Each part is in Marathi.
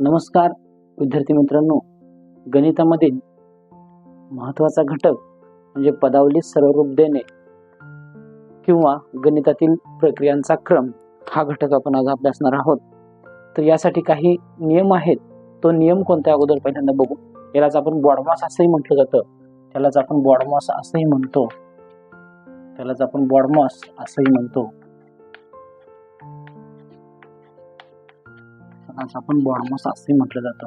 नमस्कार विद्यार्थी मित्रांनो. गणितामधील महत्त्वाचा घटक म्हणजे पदावली सर्वरूप देणे किंवा गणितातील प्रक्रियांचा क्रम हा घटक आपण आज अभ्यासणार आहोत. तर यासाठी काही नियम आहेत. तो नियम कोणत्या अगोदर पहिल्यांदा बघू. यालाच आपण बॉडमॉस असंही म्हटलं जातं. त्यालाच आपण बॉडमॉस असंही म्हणतो. त्यालाच आपण बॉडमॉस असंही म्हणतो. आज आपण बॉडमॉस असे म्हटलं जातं.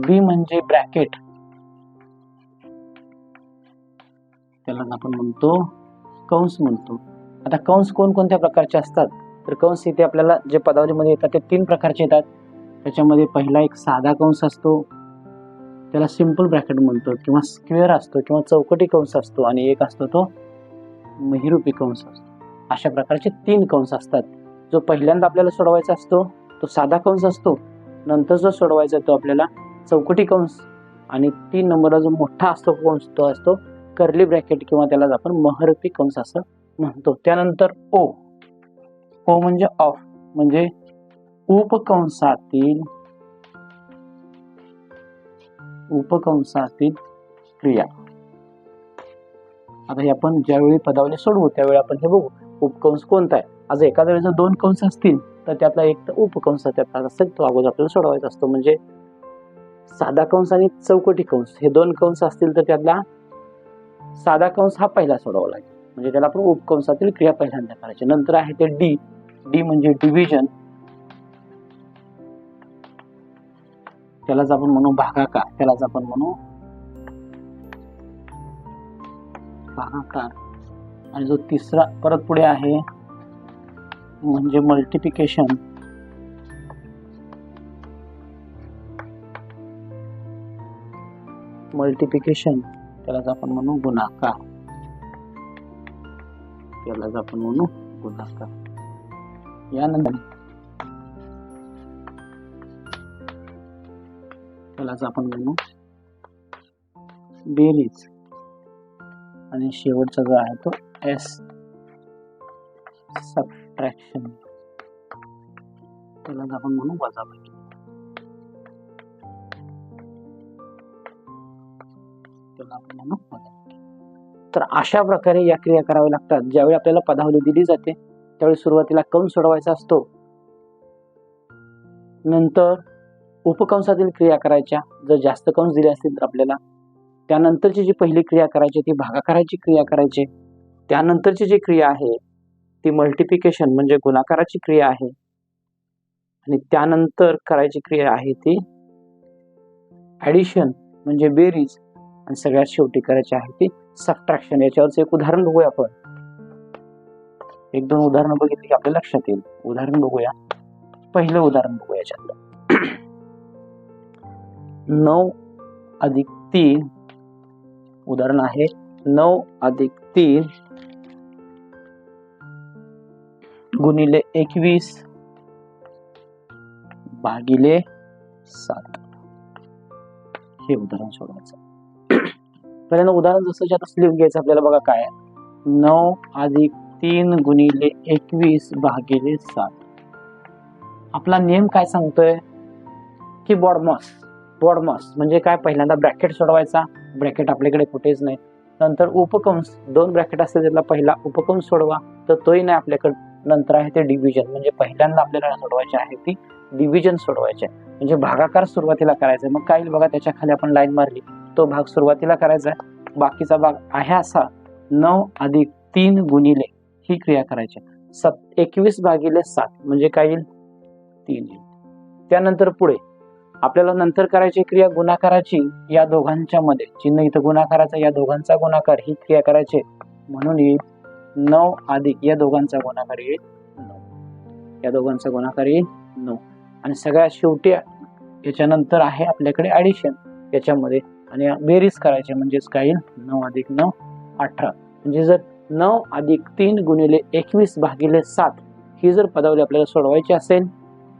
बी म्हणजे ब्रॅकेट. त्याला आपण म्हणतो कंस म्हणतो. आता कंस कोणकोणत्या प्रकारचे असतात? तर कंस इथे आपल्याला जे पदावलीमध्ये येतात ते तीन प्रकारचे येतात. त्याच्यामध्ये पहिला एक साधा कंस असतो. त्याला सिंपल ब्रॅकेट म्हणतो किंवा स्क्वेअर असतो किंवा चौकटी कंस असतो आणि एक असतो तो मिहिरूपी कंस असतो. अशा प्रकारचे तीन कंस असतात. जो पहिल्यांदा आपल्याला सोडवायचा असतो तो साधा कंस असतो. नंतर जो सोडवायचा तो आपल्याला चौकटी कंस आणि तीन नंबरला जो मोठा असतो कंस तो असतो कर्ली ब्रॅकेट किंवा त्याला आपण महरपी कंस असं म्हणतो. त्यानंतर ओ. ओ म्हणजे ऑफ म्हणजे उपकंसातील उपकंसातील क्रिया. आता हे आपण ज्यावेळी पदावली सोडवू त्यावेळी आपण हे बघू उपकंस कोणता आहे? आज एखाद्या वेळेस दोन कंस असतील तर त्यातला एक तर उपकंस त्यातला असेल तो अगोदर आपल्याला सोडवायचा असतो. म्हणजे साधा कंस आणि चौकटी कंस हे दोन कंस असतील तर त्यातला साधा कंस हा पहिला सोडावा लागेल. म्हणजे त्याला आपण उपकंसातील क्रिया पहिल्यांदा करायची. नंतर आहे ते डी. डी म्हणजे डिव्हिजन त्यालाच आपण म्हणू भागाकार. त्यालाच आपण म्हणू भागाकार. आणि जो तिसरा परत पुढे आहे म्हणजे मल्टिप्लिकेशन मल्टिप्लिकेशन त्यालाच आपण म्हणू गुणाकार. त्यालाच आपण म्हणू गुणाकार. यानंतर त्यालाच आपण म्हणू बेरीज. आणि शेवटचा जो आहे तो एस सबट्रॅक्शन त्यालाच आपण म्हणू वजाबाकी त्याला आपण म्हणू तर अशा प्रकारे या क्रिया कराव्या लागतात. ज्यावेळी आपल्याला पदावली दिली जाते त्यावेळी सुरुवातीला कंस सोडवायचा असतो. नंतर उपकंसातील क्रिया करायच्या. जर जास्त कंस दिले असतील तर आपल्याला त्यानंतरची जी पहिली क्रिया करायची ती भागाकाराची क्रिया करायची. त्यानंतरची जी क्रिया आहे ती मल्टिप्लिकेशन म्हणजे गुणाकाराची क्रिया आहे. आणि त्यानंतर करायची क्रिया आहे ती ॲडिशन म्हणजे बेरीज. आणि सगळ्यात शेवटी करायची आहे ती सबट्रॅक्शन याच्यावरच एक उदाहरण बघूया आपण. एक दोन उदाहरणं बघितली की आपल्या लक्षात येईल. उदाहरण बघूया. पहिलं उदाहरण बघूया याच्यातलं. नऊ अधिक तीन. उदाहरण आहे. नऊ अधिक तीन गुणिले एकवीस भागिले सात. हे उदाहरण सोडवायचं. पहिल्यांदा उदाहरण जसं ज्यात लिहून घ्यायचं आपल्याला बघा काय नऊ अधिक तीन गुणिले एकवीस भागिले सात. आपला नियम काय सांगतोय? की बॉडमॉस. बॉडमॉस म्हणजे काय? पहिल्यांदा ब्रॅकेट सोडवायचा. ब्रॅकेट आपल्याकडे कुठेच नाही. नंतर उपकंस. दोन ब्रॅकेट असते त्यातला पहिला. उपकंस सोडवा. तर तोही नाही आपल्याकडे. नंतर आहे ते डिव्हिजन म्हणजे पहिल्यांदा आपल्याला सोडवायचे आहे ती डिव्हिजन सोडवायचे म्हणजे भागाकार सुरुवातीला करायचा मग काय बघा त्याच्याखाली आपण लाईन मारली. तो भाग सुरुवातीला करायचा आहे. बाकीचा भाग आहे असा. नऊ अधिक तीन गुणिले ही क्रिया करायची सत एकवीस भागिले सात. म्हणजे काय येईल? तीन येईल. त्यानंतर पुढे. आपल्याला नंतर करायची क्रिया गुणाकाराची या दोघांच्या मध्ये. चिन्ह इथं गुणाकाराचा या दोघांचा गुणाकार ही क्रिया करायची म्हणून येईल नऊ अधिक या दोघांचा गुणाकार येईल नऊ. या दोघांचा गुणाकार येईल नऊ. आणि सगळ्यात शेवटी याच्यानंतर आहे आपल्याकडे ऍडिशन याच्यामध्ये आणि बेरीज करायचे म्हणजेच काय येईल? नऊ अधिक नऊ अठरा. म्हणजे जर नऊ अधिक तीन गुणिले एकवीस भागिले सात ही जर पदावली आपल्याला सोडवायची असेल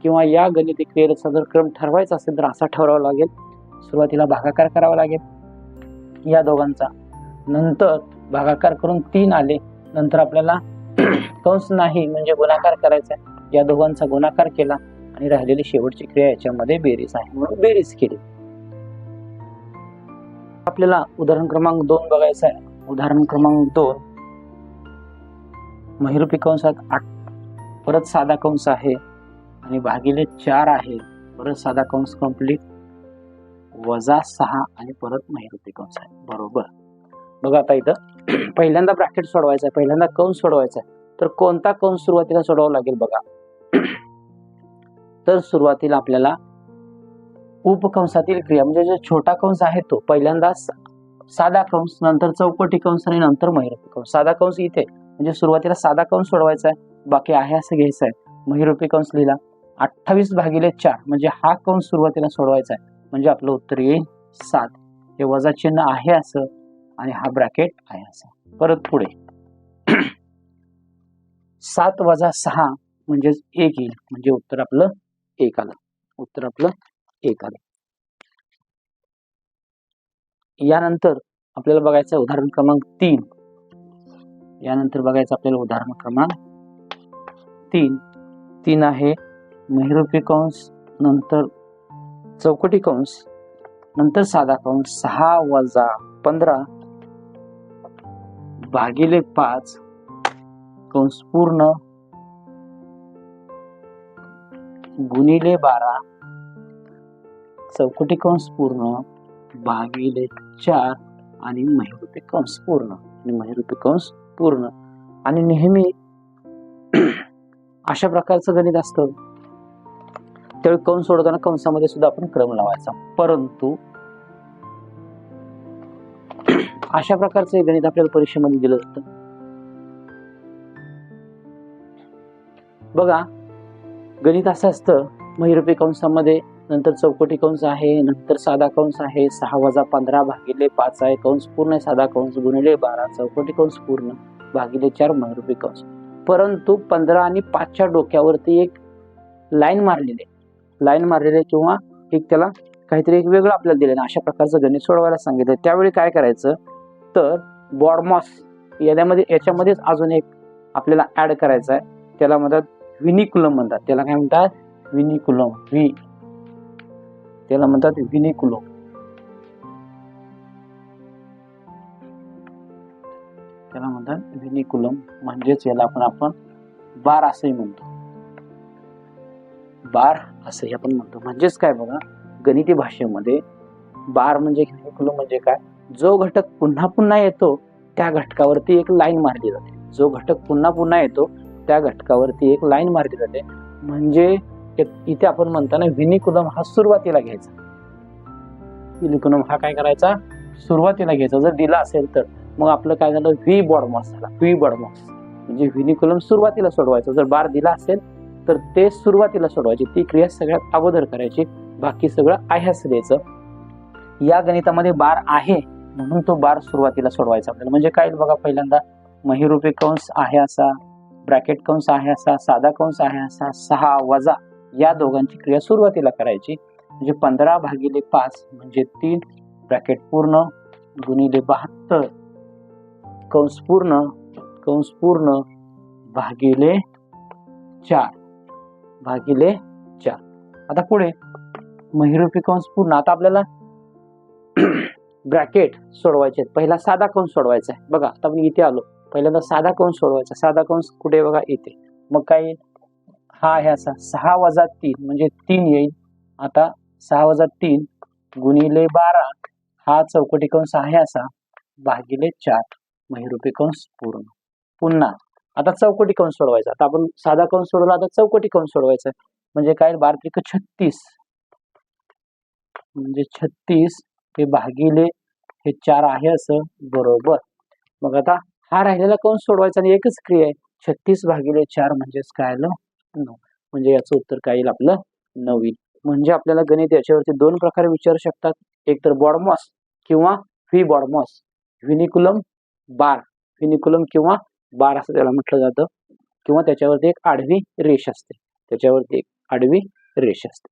किंवा या गणिती क्रियेचा जर क्रम ठरवायचा असेल तर असा ठरवावा लागेल. सुरुवातीला भागाकार करावा लागेल. या दोघांचा नंतर भागाकार करून तीन आले नंतर आपल्याला कंस नाही म्हणजे गुणाकार करायचा या दोघांचा गुणाकार केला आणि राहिलेली शेवटची क्रिया याच्यामध्ये बेरीज आहे. म्हणून बेरीज केली. आपल्याला उदाहरण क्रमांक दोन बघायचं आहे. उदाहरण क्रमांक दोन. महिरुपी कंसात आठ परत साधा कंस आहे आणि भागिले चार आहे. परत साधा कंस कंप्लीट वजा सहा आणि परत महिरुपी कंस आहे. बरोबर. बघा आता इथं. पहिल्यांदा ब्रॅकेट सोडवायचा आहे. पहिल्यांदा कंस सोडवायचा आहे? तर कोणता कंस सुरुवातीला सोडवावा लागेल बघा. तर सुरुवातीला आपल्याला उपकंसातील क्रिया म्हणजे जो छोटा कंस आहे तो पहिल्यांदा साधा कंस नंतर चौकटी कंस आणि नंतर महिरूपी कंस. साधा कंस इथे म्हणजे सुरुवातीला साधा कंस सोडवायचा आहे. बाकी आहे असं घ्यायचं आहे. महिरूपी कंस लिहिला. अठ्ठावीस भागिले चार म्हणजे हा कंस सुरुवातीला सोडवायचा आहे. म्हणजे आपलं उत्तर येईल सात. हे वजा चिन्ह आहे असं आणि हा ब्रॅकेट आहे असा? परत पुढे. सात वजा सहा म्हणजेच एक येईल. म्हणजे उत्तर आपलं एक आलं. उत्तर आपलं एक आलं. यानंतर आपल्याला बघायचं उदाहरण क्रमांक तीन. यानंतर बघायचं आपल्याला उदाहरण क्रमांक तीन. तीन आहे महिरूपी कंस नंतर चौकटी कंस नंतर साधा कंस सहा वजा पंधरा. भागिले पाच कंस पूर्ण गुणिले बारा चौकटी कंस पूर्ण भागिले चार आणि महिरुपे कंस पूर्ण आणि महिरुपे कंस पूर्ण आणि नेहमी अशा प्रकारचं गणित असतं. त्यावेळी कंस सोडताना कंसामध्ये सुद्धा आपण क्रम लावायचा. परंतु अशा प्रकारचं हे गणित आपल्याला परीक्षेमध्ये दिलं जातं. बघा गणित असं असतं महिरुपी कंसामध्ये नंतर चौकटी कंस आहे नंतर साधा कंस आहे सहा वजा पंधरा भागिले पाच आहे कंस पूर्ण आहे साधा कंस गुणिले बारा चौकटी कंस पूर्ण भागिले चार महिरुपी कंस. परंतु पंधरा आणि पाचच्या डोक्यावरती एक लाईन मारलेली लाईन मारलेली किंवा एक त्याला काहीतरी एक वेगळं आपल्याला दिलं अशा प्रकारचं गणित सोडवायला सांगितलं त्यावेळी काय करायचं? तर बॉडमॉस याच्यामध्ये याच्यामध्येच अजून एक आपल्याला ऍड करायचं आहे त्याला म्हणतात विनिकुलम म्हणतात. त्याला काय म्हणतात? विनिकुलम व्ही त्याला म्हणतात विनिकुलम त्याला म्हणतात विनिकुलम म्हणजेच याला आपण आपण बार असंही म्हणतो. बार असंही आपण म्हणतो. म्हणजेच काय बघा? गणिती भाषेमध्ये बार म्हणजे विनिकुलम म्हणजे काय? जो घटक पुन्हा पुन्हा येतो त्या घटकावरती एक लाईन मारली जाते. जो घटक पुन्हा पुन्हा येतो त्या घटकावरती एक लाईन मारली जाते. म्हणजे इथे आपण म्हणताना विनिकुलम हा सुरुवातीला घ्यायचा. विनिकुलम हा काय करायचा? सुरुवातीला घ्यायचा. जर दिला असेल तर मग आपलं काय झालं? व्ही बॉडमॉस झाला. V BODMAS. म्हणजे विनिकुलम सुरुवातीला सोडवायचं. जर बार दिला असेल तर ते सुरुवातीला सोडवायची. ती क्रिया सगळ्यात अगोदर करायची. बाकी सगळं आह्यास द्यायचं. या गणितामध्ये बार आहे. म्हणून तो बार सुरुवातीला सोडवायचा आपल्याला. म्हणजे काय बघा पहिल्यांदा महिरूपी कंस आहे असा ब्रॅकेट कंस आहे असा साधा कंस आहे असा सहा वजा या दोघांची क्रिया सुरुवातीला करायची. म्हणजे पंधरा भागिले पाच म्हणजे तीन ब्रॅकेट पूर्ण गुणिले बहात्तर. कंस पूर्ण कंस पूर्ण भागिले चार भागिले चार. आता पुढे महिरूपी कंस पूर्ण. आता आपल्याला ब्रॅकेट सोडवायचे आहेत. पहिला साधा कंस सोडवायचा आहे. बघा आता आपण इथे आलो. पहिल्यांदा साधा कंस सोडवायचा. साधा कंस कुठे बघा? इथे. मग काय येईल? हा आहे असा. सहा वजा तीन म्हणजे तीन येईल. आता सहा वजा तीन गुणिले बारा. हा चौकटी कंस आहे असा. भागिले चार. महिरुपी कंस पूर्ण. पुन्हा. आता चौकटी कंस सोडवायचा. आता आपण साधा कंस सोडवला आता चौकटी कंस सोडवायचा म्हणजे काय? बारा त्रिक छत्तीस. म्हणजे छत्तीस हे भागिले हे चार आहे असं बरोबर. मग आता हा राहिलेला कंस सोडवायचा आणि एकच क्रिया आहे. छत्तीस भागिले चार म्हणजेच काय आलं नऊ म्हणजे याचं उत्तर काय येईल आपलं? नवीन म्हणजे आपल्याला गणित याच्यावरती दोन प्रकारे विचारू शकतात. एक तर बॉडमॉस किंवा व्ही बॉडमॉस व्हिनिकुलम बार. व्हिनिकुलम किंवा बार असं त्याला म्हटलं जातं. किंवा त्याच्यावरती एक आडवी रेष असते. त्याच्यावरती एक आडवी रेष असते.